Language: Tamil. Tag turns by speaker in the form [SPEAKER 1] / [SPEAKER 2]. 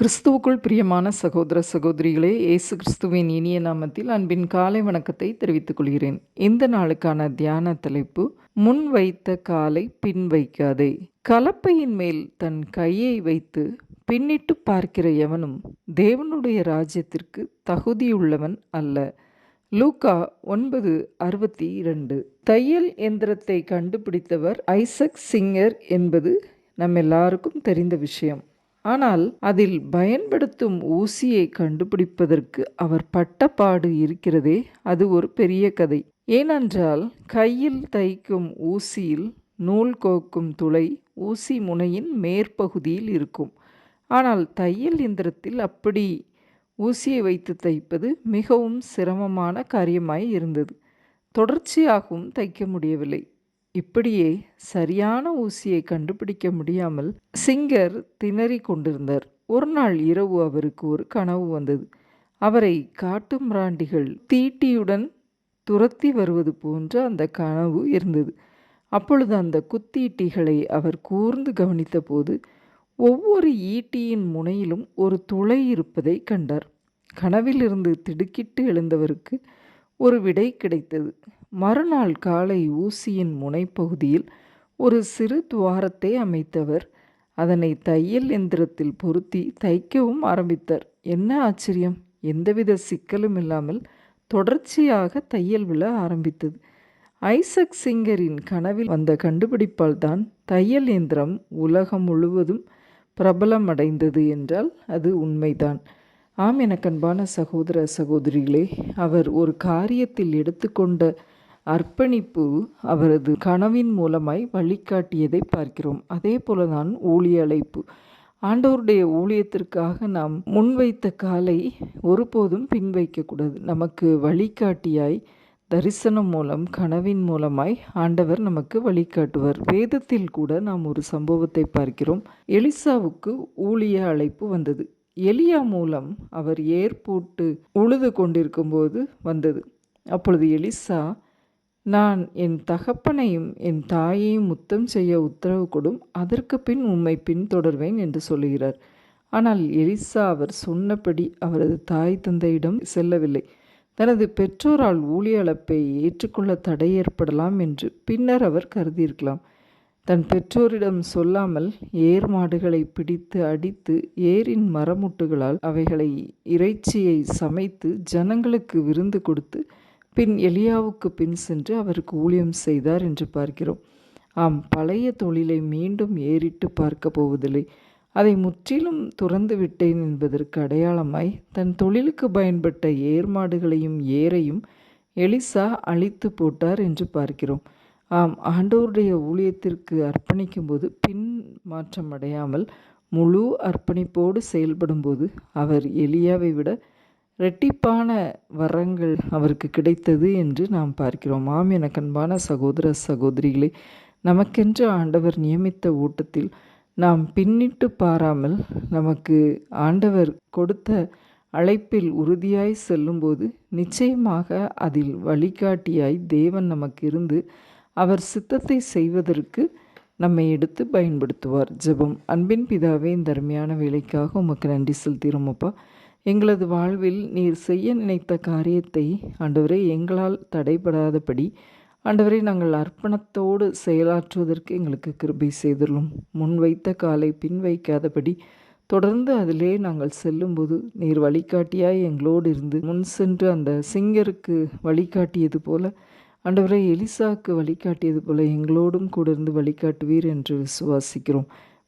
[SPEAKER 1] கிறிஸ்துவுக்குள் பிரியமான சகோதர சகோதரிகளே இயேசு கிறிஸ்துவின் இனிய நாமத்தில் அன்பின் காலை வணக்கத்தை தெரிவித்துக் கொள்கிறேன். இந்த நாளுக்கான தியான தலைப்பு முன் வைத்த காலை பின் வைக்காதே. கலப்பையின் மேல் தன் கையை வைத்து பின்னிட்டு பார்க்கிற எவனும் தேவனுடைய ராஜ்யத்திற்கு தகுதியுள்ளவன் அல்ல. லூக்கா ஒன்பது அறுபத்தி இரண்டு. தையல் எந்திரத்தை கண்டுபிடித்தவர் ஐசக் சிங்கர் என்பது நம்ம எல்லாருக்கும் தெரிந்த விஷயம். ஆனால் அதில் பயன்படுத்தும் ஊசியை கண்டுபிடிப்பதற்கு அவர் பட்டப்பாடு இருக்கிறதே அது ஒரு பெரிய கதை. ஏனென்றால் கையில் தைக்கும் ஊசியில் நூல் கோக்கும் துளை ஊசி முனையின் மேற்பகுதியில் இருக்கும். ஆனால் தையல் இயந்திரத்தில் அப்படி ஊசியை வைத்து தைப்பது மிகவும் சிரமமான காரியமாய் இருந்தது. தொடர்ச்சியாகவும் தைக்க முடியவில்லை. இப்படியே சரியான ஊசியை கண்டுபிடிக்க முடியாமல் சிங்கர் திணறி கொண்டிருந்தார். ஒரு நாள் இரவு அவருக்கு ஒரு கனவு வந்தது. அவரை காட்டு மிராண்டிகள் தீட்டியுடன் துரத்தி வருவது போன்ற அந்த கனவு இருந்தது. அப்பொழுது அந்த குத்தீட்டிகளை அவர் கூர்ந்து கவனித்தபோது ஒவ்வொரு ஈட்டியின் முனையிலும் ஒரு துளை இருப்பதை கண்டார். கனவிலிருந்து திடுக்கிட்டு எழுந்தவருக்கு ஒரு விடை கிடைத்தது. மறுநாள் காலை ஊசியின் முனைப்பகுதியில் ஒரு சிறு துவாரத்தை அமைத்தவர். அதனை தையல் எந்திரத்தில் பொருத்தி தைக்கவும் ஆரம்பித்தார். என்ன ஆச்சரியம்! எந்தவித சிக்கலும் இல்லாமல் தொடர்ச்சியாக தையல் விழ ஆரம்பித்தது. ஐசக் சிங்கரின் கனவில் வந்த கண்டுபிடிப்பால் தான் தையல் இயந்திரம் உலகம் முழுவதும் பிரபலமடைந்தது என்றால் அது உண்மைதான். ஆம் எனக்கன்பான சகோதர சகோதரிகளே அவர் ஒரு காரியத்தில் எடுத்துக்கொண்ட அர்ப்பணிப்பு அவரது கனவின் மூலமாய் வழிகாட்டியதை பார்க்கிறோம். அதே போலதான் ஊழிய அழைப்பு ஆண்டவருடைய ஊழியத்திற்காக நாம் முன்வைத்த காலை ஒருபோதும் பின் வைக்கக்கூடாது நமக்கு வழிகாட்டியாய் தரிசனம் மூலம் கனவின் மூலமாய் ஆண்டவர் நமக்கு வழிகாட்டுவார். வேதத்தில் கூட நாம் ஒரு சம்பவத்தை பார்க்கிறோம். எலிசாவுக்கு ஊழிய அழைப்பு வந்தது. எலியா மூலம் அவர் ஏற்போட்டு உழுது கொண்டிருக்கும்போது வந்தது. அப்பொழுது எலிசா நான் என் தகப்பனையும் என் தாயையும் முத்தம் செய்ய உத்தரவு கொடும் அதற்கு பின் உம்மை பின்தொடர்வேன் என்று சொல்லுகிறார். ஆனால் எலிசா அவர் சொன்னபடி அவரது தாய் தந்தையிடம் செல்லவில்லை. தனது பெற்றோரால் ஊழிய அழைப்பை ஏற்றுக்கொள்ள தடை ஏற்படலாம் என்று பின்னர் அவர் கருதியிருக்கலாம். தன் பெற்றோரிடம் சொல்லாமல் ஏர் மாடுகளை பிடித்து அடித்து ஏரின் மரமுட்டுகளால் அவைகளை இறைச்சியை சமைத்து ஜனங்களுக்கு விருந்து கொடுத்து பின் எலியாவுக்கு பின் சென்று அவருக்கு ஊழியம் செய்தார் என்று பார்க்கிறோம். ஆம் பழைய தொழிலை மீண்டும் ஏறிட்டு பார்க்க போவதில்லை. அதை முற்றிலும் துறந்து விட்டேன் என்பதற்கு அடையாளமாய் தன் தொழிலுக்கு பயன்பட்ட ஏர் மாடுகளையும் ஏரையும் எலிசா அழித்து போட்டார் என்று பார்க்கிறோம். ஆம் ஆண்டோருடைய ஊழியத்திற்கு அர்ப்பணிக்கும் போது பின் மாற்றம் அடையாமல் முழு அர்ப்பணிப்போடு செயல்படும்போது அவர் எலியாவை விட ரெட்டிப்பான வரங்கள் அவருக்கு கிடைத்தது என்று நாம் பார்க்கிறோம். ஆம் என அன்பான சகோதர சகோதரிகளே நமக்கென்று ஆண்டவர் நியமித்த ஊட்டத்தில் நாம் பின்னிட்டு பாராமல் நமக்கு ஆண்டவர் கொடுத்த அழைப்பில் உறுதியாய் செல்லும்போது நிச்சயமாக அதில் வழிகாட்டியாய் தேவன் நமக்கு இருந்து அவர் சித்தத்தை செய்வதற்கு நம்மை எடுத்து பயன்படுத்துவார். ஜெபம். அன்பின் பிதாவே இந்த அருமையான வேலைக்காக உமக்கு நன்றி செலுத்திடும் எங்களது வாழ்வில் நீர் செய்ய நினைத்த காரியத்தை ஆண்டவரே எங்களால் தடைபடாதபடி ஆண்டவரை நாங்கள் அர்ப்பணத்தோடு செயலாற்றுவதற்கு எங்களுக்கு கிருபை செய்துள்ளோம். முன் வைத்த காலை பின் வைக்காதபடி தொடர்ந்து அதிலே நாங்கள் செல்லும்போது நீர் வழிகாட்டியாய் எங்களோடு இருந்து முன் சென்று அந்த சிங்கருக்கு வழிகாட்டியது போல ஆண்டவரை எலிசாக்கு வழிகாட்டியது போல எங்களோடும் கூட இருந்து வழிகாட்டுவீர் என்று விசுவாசிக்கிறோம்.